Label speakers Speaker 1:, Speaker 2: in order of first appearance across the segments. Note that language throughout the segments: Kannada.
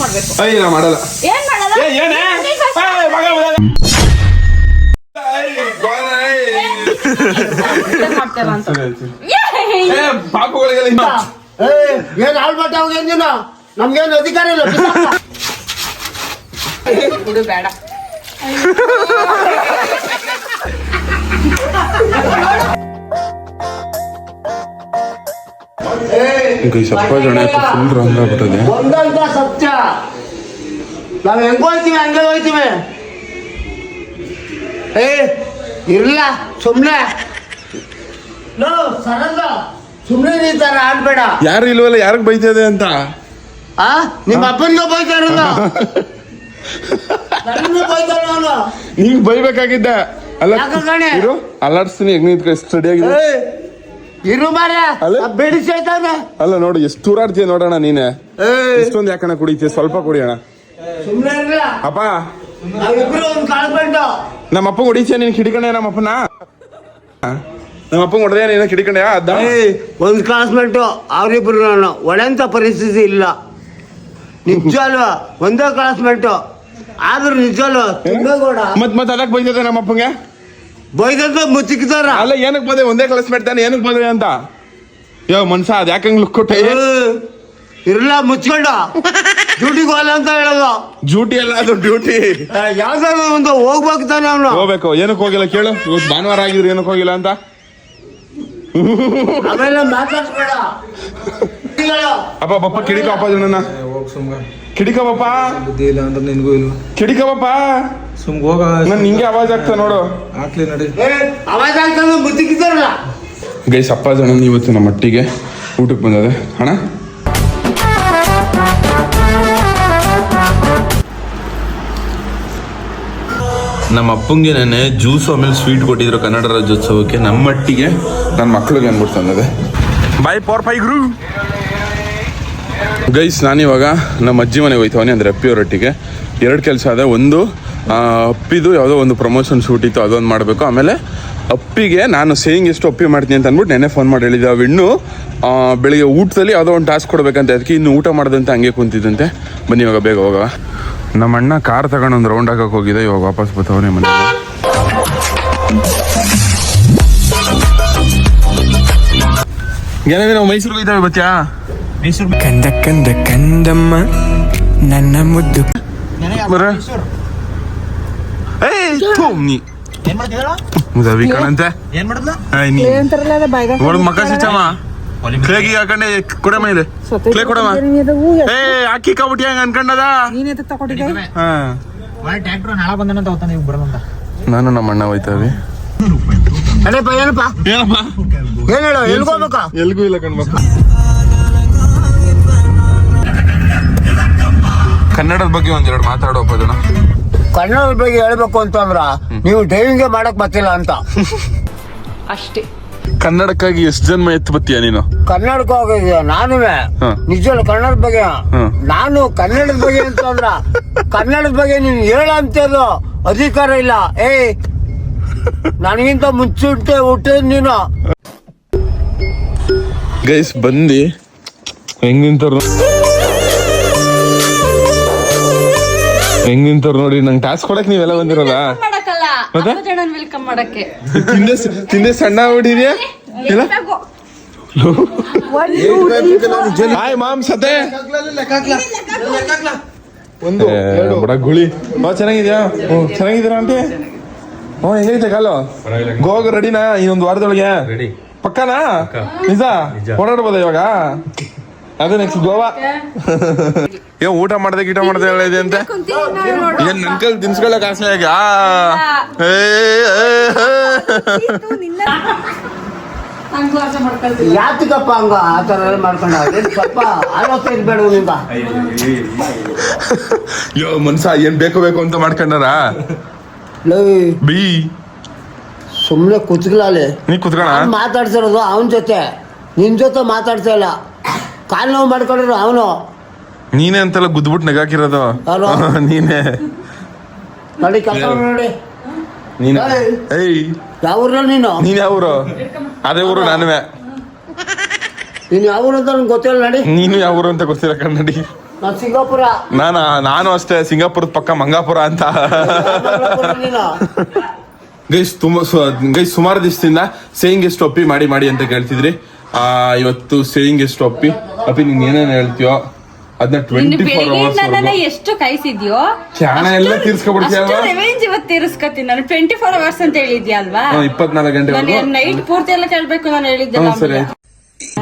Speaker 1: ಮಾಡ್ಬೇಕು
Speaker 2: ಅಯ್ಯ ನಾ ಮಾಡಲ್ಲ
Speaker 1: ಏನ್ ಮಾಡಲ್ಲ
Speaker 2: ಏ ಏನೇ ಮಗ
Speaker 1: ಮಾಡ್ತೀರ ಅಂತ!
Speaker 2: ಏ ಪಾಪುಗಳಿಗೆಲ್ಲ ಇನ್ನು
Speaker 3: ಏ ಏನ್ ಆಳ್ಬಟ್ಟ ಹೋಗಿ ನೀನು ನಮ್ಗೇನು ಅಧಿಕಾರ ಇಲ್ಲ ಬೇಡ
Speaker 1: ಬಿಡು ಬೇಡ
Speaker 2: ಈ ಸಪ್ಪ ಜನ ಫುಲ್ ರಂಗ ಆಗ್ಬಿಟ್ಟದೆ.
Speaker 3: ಒಂದಂತ ಸತ್ಯ. ನಾವ್ ಹೆಂಗ್ ಹೋಯ್ತೀವಿ ಹಂಗೆ ಹೋಯ್ತೀವಿ? ಏ ಇರ್ಲ ಸುಮ್ನೆ. ನೋ ಸರಲ್ಲ ಆಡ್ಬೇಡ.
Speaker 2: ಯಾರು ಇಲ್ವಲ್ಲ ಯಾರಿಗ್ ಬೈತದೆ ಅಂತ?
Speaker 3: ಆ ನಿಮ್ಮ ಅಪ್ಪನಿಗೆ ಬೈತಾರಲ್ಲ.
Speaker 2: ನೀವ್ ಬೈಬೇಕಾಗಿದ್ದ. ಅಲ್ಲ ಅಲ್ಲಾಡ್ಸ್ತೀನಿ ಹೆಂಗ್ ನಿಂತ್ಕೊ ಸ್ಟಡಿ ಆಗಿದೆ
Speaker 3: ಇರು
Speaker 2: ಅಲ್ಲ?
Speaker 3: ಬೆಡಿಸೈತಾನೆ
Speaker 2: ಅಲ್ಲ ನೋಡು ಎಷ್ಟು ತೂರಾಡ್ತೀಯ ನೋಡೋಣ ನೀನೆ. ಇಷ್ಟೊಂದು ಯಾಕಣ ಕುಡಿತೀಯ? ಸ್ವಲ್ಪ ಕುಡಿಯೋಣ
Speaker 3: ಸುಮ್ನೆ ಇರ್ಲ
Speaker 2: ಅಪ್ಪ.
Speaker 3: ನಾವಿಬ್ರು ಒಂದ್ ಕಾಳ್ಕೊಂಡು
Speaker 2: ನಮ್ಮ ಅಪ್ಪ ಹೊಡಿತೀಯ ನೀನ್ ನಮ್ಮ ಅಪ್ಪನ ನಮ್ಮ ಅಪ್ಪ ಹೊಡೆದೇ ನೀನು ಕಿಡಿಕೊಂಡೆ
Speaker 3: ಅದ ಒಂದ್ ಕ್ಲಾಸ್ಮೇಟು ಅವರಿಬ್ರು ನಾನು ಒಳೆಂತ ಪರಿಸ್ಥಿತಿ ಇಲ್ಲ. ನಿಜ ಅಲ್ವಾ? ಒಂದೇ ಕ್ಲಾಸ್ಮೇಟು ಆದ್ರೂ ನಿಜ ಅಲ್ವಾ? ತುಂಬೇಗೌಡ
Speaker 2: ಮತ್ ಮತ್ ಅದಕ್ಕೆ ಬಂದಿದೆ ನಮ್ಮ ಅಪ್ಪಂಗೆ
Speaker 3: ಬೈದಂತ ಮುಚ್ಚಿಕ್ತಾರ
Speaker 2: ಅಲ್ಲ ಏನಕ್ಕೆ ಬಂದೆ? ಒಂದೇ ಕ್ಲಾಸ್ ಮಾಡ್ತಾನೆ ಏನಕ್ಕೆ ಬಂದೆ ಅಂತ? ಯೋ ಮನ್ಸ ಅದ್ ಯಾಕಂಗ್ ಲುಕ್ ಕೊಟ್ಟೆ?
Speaker 3: ಇರಲ್ಲ ಮುಚ್ಕೊಂಡ. ಡ್ಯೂಟಿಗೆ ಹೋಗಲ್ಲ ಅಂತ ಹೇಳೋದು.
Speaker 2: ಡ್ಯೂಟಿ ಅಲ್ಲ ಅದು ಡ್ಯೂಟಿ.
Speaker 3: ಯಾವ್ದಾದ್ರು ಒಂದು ಹೋಗ್ಬೇಕು ತಾನೆ ಅವನು.
Speaker 2: ಹೋಗ್ಬೇಕು. ಏನಕ್ಕೆ ಹೋಗಿಲ್ಲ ಕೇಳು? ಇವತ್ತು ಭಾನುವಾರ ಆಗಿದ್ರು ಏನಕ್ಕೆ ಹೋಗಿಲ್ಲ ಅಂತ?
Speaker 3: ಆಮೇಲೆ ಮಾತಾಡ್ಬೇಡ.
Speaker 2: ಅಪ್ಪ ಪಪ್ಪ ಕಿಡಿಕ ಅಪ್ಪ
Speaker 4: ಹೋಗ್ ಸುಮ್ಗ.
Speaker 2: ಕಿಡಿಕ ಪಪ್ಪ
Speaker 4: ಬುದ್ಧಿ ಇಲ್ಲ ಅಂದ್ರೆ ನಿನ್ಗೂ ಇಲ್ಲ
Speaker 2: ಕಿಡಿಕ ಪಪ್ಪ
Speaker 4: ಸುಮ್ಗ ಹೋಗ.
Speaker 2: ನನ್ ನಿಂಗೆ ಆವಾಜ್ ಆಗ್ತಾ ನೋಡು.
Speaker 4: ಹಾಕ್ಲಿ ನಡಿ.
Speaker 3: ಏ ಆಗ್ತಾ ಬುದ್ಧಿ ಕಿದ್ದಾರಲ್ಲ
Speaker 2: ಗೈಸ್ ಅಪ್ಪ ಜನ ಇವತ್ತು ನಮ್ಮ ಮಟ್ಟಿಗೆ ಊಟಕ್ಕೆ ಬಂದದೆ ಹಣ ನಮ್ಮ ಅಪ್ಪಂಗೆ ನೆನೆ ಜ್ಯೂಸು ಆಮೇಲೆ ಸ್ವೀಟ್ ಕೊಟ್ಟಿದ್ರು ಕನ್ನಡ ರಾಜ್ಯೋತ್ಸವಕ್ಕೆ. ನಮ್ಮ ಮಟ್ಟಿಗೆ ನನ್ನ ಮಕ್ಳಿಗೆ ಅನ್ಬಿಡ್ತಾನೆ ತಂದದೆ ಬಾಯ್ ಪವರ್ ಫೈ ಗುರು ಗೈಸ್ ನಾನಿವಾಗ ನಮ್ಮ ಅಜ್ಜಿ ಮನೆಗೆ ಹೋಯ್ತವನಿ ಅಂದರೆ ಅಪ್ಪಿಯವರೊಟ್ಟಿಗೆ ಎರಡು ಕೆಲಸ ಇದೆ ಒಂದು ಅಪ್ಪಿದು ಯಾವುದೋ ಒಂದು ಪ್ರಮೋಷನ್ ಶೂಟ್ ಇತ್ತು ಅದೊಂದು ಮಾಡಬೇಕು. ಆಮೇಲೆ ಅಪ್ಪಿಗೆ ನಾನು ಸೇಯಿಂಗ್ ಎಷ್ಟು ಅಪ್ಪಿ ಮಾಡ್ತೀನಿ ಅಂತ ಅಂದ್ಬಿಟ್ಟು ನೆನೆ ಫೋನ್ ಮಾಡಿ ಹೇಳಿದ್ದೆ. ಅವಿಣ್ಣು ಆ, ಬೆಳಿಗ್ಗೆ ಊಟದಲ್ಲಿ ಯಾವುದೋ ಒಂದು ಟಾಸ್ಕ್ ಕೊಡಬೇಕಂತ. ಅದಕ್ಕೆ ಇನ್ನು ಊಟ ಮಾಡ್ದಂತೆ ಹಂಗೆ ಕುಂತಿದ್ದಂತೆ. ಬನ್ನಿ ಇವಾಗ ಬೇಗ ಹೋಗವ. ನಮ್ಮ ಅಣ್ಣ ಕಾರ್ ತಗೊಂಡು ಒಂದು ರೌಂಡ್ ಹಾಕಕ್ಕೆ ಹೋಗಿದೆ. ಇವಾಗ ವಾಪಸ್ ಬರ್ತಾವನೆ ಮನೆ ಏನಾದ್ರೆ ನಾವು ಮೈಸೂರಿಗೆ ಇದ್ದಾವೆ ಬತ್ತ್ಯಾ
Speaker 5: ಕಂದ ಕಂದ ಕಂದಮ್ಮ ನನ್ನ ಮುದ್ದು.
Speaker 2: ಬರ. ನೀ. ಮುದವಿ ಕಣಂತೆ. ನೀ. ಮಕ್ಕ ಸಿಚ್ಚಮ್ಮ. ಕ್ಲೇಗಿ ಹಾಕೊಂಡೆ ಕೊಡಮ್ಮ ಇದೆ ಕ್ಲೇ ಕೊಡಮ್ಮ. ಏ ಅಕ್ಕಿ ಕಾಬಿಟ್ಟಿ ಹಂಗ ಅನ್ಕೊಂಡದ? ಹಾ.
Speaker 6: ಟ್ರ್ಯಾಕ್ಟರ್ ನಾಳೆ ಬಂದನಂತ ಹೋಗ್ತಾನೆ ಇವ್ ಬರಲ್ಲಂತ
Speaker 2: ನಾನು ನಮ್ಮ ಅಣ್ಣ ಹೋಯ್ತಾವಿ.
Speaker 3: ಅದೇಪ್ಪ ಏನಪ್ಪ?
Speaker 2: ಏನಪ್ಪ?
Speaker 3: ಏನ್ ಹೇಳು? ಎಲ್ಗೋಗ್ಬೇಕಾ
Speaker 2: ಎಲ್ಗೂ ಇಲ್ಲ ಕಣ್ಮಕ್ಕ. ಕನ್ನಡದ ಬಗ್ಗೆ ಒಂದೆರಡು ಮಾತಾಡೋ
Speaker 3: ಕನ್ನಡದ ಬಗ್ಗೆ ಹೇಳ್ಬೇಕು ಅಂತಂದ್ರ ನೀವು ಡ್ರೈವಿಂಗ್ ಮಾಡಕ್ ಬರ್ತಿಲ್ಲ ಅಂತ.
Speaker 1: ಅಷ್ಟೇ.
Speaker 2: ಕನ್ನಡಕ್ಕಾಗಿ ಎಷ್ಟು ಜನ್ಮ ಎತ್ತು ಬತ್ತೀಯ ನೀನು?
Speaker 3: ಕನ್ನಡಕ್ಕೆ ಹೋಗಿದ್ಯ ನಾನುವೆ.
Speaker 2: ಹಾ.
Speaker 3: ನಿಜ ಕನ್ನಡದ ಬಗ್ಗೆ.
Speaker 2: ಹ್ಮ್.
Speaker 3: ನಾನು ಕನ್ನಡದ ಬಗ್ಗೆ ಅಂತಂದ್ರ ಕನ್ನಡದ ಬಗ್ಗೆ ನೀನು ಹೇಳ ಅಂತೇಳು ಅಧಿಕಾರ ಇಲ್ಲ. ಏಯ್ ನನಗಿಂತ ಮುಂಚೆ ಹುಟ್ಟ ನೀನು.
Speaker 2: ಗೈಸ್ ಬಂದಿ. ಹೆಂಗ್ ನಿಂತಾರ ಹೆಂಗ್ ನಿಂತವ್ರು ನೋಡಿ ನಂಗೆ ಟಾಸ್ಕ್ ಕೊಡಕ್ ನೀವೆಲ್ಲ ಬಂದಿರಲ್ಲ
Speaker 1: ಮಾಡಕ್ಕಲ್ಲ.
Speaker 2: ಮತ್ತೆ?
Speaker 1: ಅಪ್ಪ ಜನ ವೆಲ್ಕಮ್ ಮಾಡಕ್ಕೆ.
Speaker 2: ತಿಂದೆ ತಿಂದೆ ಸಣ್ಣ ಹೊಡಿದ್ಯಾ ಇಲ್ಲ? ಹಾಯ್ ಮಾಮ್ ಸತೆ ಒಂದು ಬಡ ಗುಳಿ. ಓ ಚೆನ್ನಾಗಿದ್ಯಾ? ಓ ಚೆನ್ನಾಗಿದ್ದೀರಾ ಆಂಟಿ? ಓ ಹೆಂಗೈತೆ ಕಾಲು? ಗೋಗ ರೆಡಿನಾ ಇನ್ನೊಂದು ವಾರದೊಳಗೆ. ಪಕ್ಕನಾ? ನಿಜ. ಓಡಾಡ್ಬೋದ ಇವಾಗ? ಅದೇ ನೆಕ್ಸ್ಟ್ ಗೋವಾ. ಏ ಊಟ ಮಾಡ್ದೆ ಗೀಟ ಮಾಡ್ದೆ ಹೇಳಿದೆ ಅಂತ? ಏನ್ ನನ್ ಕೈ ತಿನ್ಸ್ಕೊಳಕ್ ಆಸೆ ಆಗ ಏ, ಏ, ಏ.
Speaker 3: ಯಾತಕಪ್ಪ ಹಂಗ? ಆ ತರ ಎಲ್ಲ ಮಾಡ್ಕೊಂಡ. ಸ್ವಲ್ಪ ಆಲೋಚನೆ ಇರ್ಬೇಡ ನಿಂದ
Speaker 2: ಯೋ ಮನ್ಸ ಏನ್ ಬೇಕು ಬೇಕು ಅಂತ ಮಾಡ್ಕೊಂಡಾರ? ಬಿ.
Speaker 3: ಸುಮ್ನೆ ಕುತ್ಕಲಾಲೆ
Speaker 2: ನೀ ಕುತ್ಕೋಣ
Speaker 3: ನಾನ್ ಮಾತಾಡ್ತಿರೋದು ಅವನ ಜೊತೆ. ನಿನ್ ಜೊತೆ ಮಾತಾಡ್ತಾ ಇಲ್ಲ. ಕಾಲ್ ನೋವು ಮಾಡ್ಕೊಂಡಿರೋ ಅವನು.
Speaker 2: ನೀನೇ ಅಂತೆಲ್ಲ ಗುದ್ಬಿಟ್ಟು ನೆಗಾಕಿರೋದು?
Speaker 3: ಯಾರು?
Speaker 2: ನೀನೇ.
Speaker 3: ನೋಡಿ ಕೆಲಸ ನೋಡಿ.
Speaker 2: ನೀನೆ.
Speaker 3: ಏಯ್. ಯಾವ ಊರಲ್ಲಿ ನೀನು?
Speaker 2: ನೀನ್ ಯಾವ ಊರು? ಅದೇ ಊರು ನಾನುವೆ.
Speaker 3: ನೀನು ಯಾವ ಊರು ಅಂತ ನನ್ಗೆ ಗೊತ್ತಿಲ್ಲ ನಡಿ.
Speaker 2: ನೀನು ಯಾವ ಊರು ಅಂತ ಗೊತ್ತಿಲ್ಲ ಕನ್ನಡಿ
Speaker 3: ನಾನು ಸಿಂಗಾಪುರ.
Speaker 2: ನಾನು ನಾನು ಅಷ್ಟೇ ಸಿಂಗಾಪುರದ ಪಕ್ಕ ಮಂಗಾಪುರ ಅಂತ.
Speaker 3: ಮಂಗಳಪುರ ನೀನು.
Speaker 2: ಗೈಸ್ ತುಂಬಾ ಗೈಸ್ ಸುಮಾರು ದಿವಸದಿಂದ ಸೇಯಿಂಗ್ ಎಷ್ಟು ಒಪ್ಪಿ ಮಾಡಿ ಮಾಡಿ ಅಂತ ಕೇಳ್ತಿದ್ರಿ. ಆ ಇವತ್ತು ಸೇಯಿಂಗ್ ಎಷ್ಟು ಅಪ್ಪಿ ಅಪ್ಪಿ ನೀನ್ ಏನೇನ್ ಹೇಳ್ತೀಯೋ ಅದನ್ನ ಟ್ವೆಂಟಿ ಫೋರ್
Speaker 1: ಬೆಳಿಗ್ಗೆಯಿಂದ ನನ್ನ
Speaker 2: ಅವರ್ಸ್
Speaker 1: ಎಷ್ಟು ಕಾಯಿಸಿದ್ಯೋ
Speaker 2: ಕ್ಯಾಣ ಎಲ್ಲ ತೀರ್ಸ್ಕೊಬಿಡ್ತೀಯಲ್ವಾ
Speaker 1: ರೆವೆಂಜ್ ಇವತ್ತು ತೀರಿಸ್ಕತ್ತೀನಿ ನಾನು. ಟ್ವೆಂಟಿ ಫೋರ್ ಅವರ್ಸ್ ಅಂತ ಹೇಳಿದ್ಯಾ ಅಲ್ವಾ?
Speaker 2: ಇಪ್ಪತ್ನಾಲ್ಕು ಗಂಟೆ
Speaker 1: ನಾನು ನೈಟ್ ಪೂರ್ತಿ ಎಲ್ಲ ಕೇಳ್ಬೇಕು ನಾನು ಹೇಳಿದ್ದೆಲ್ಲ
Speaker 2: ಹ್ಮ್ ಸರಿ ಆಯ್ತು.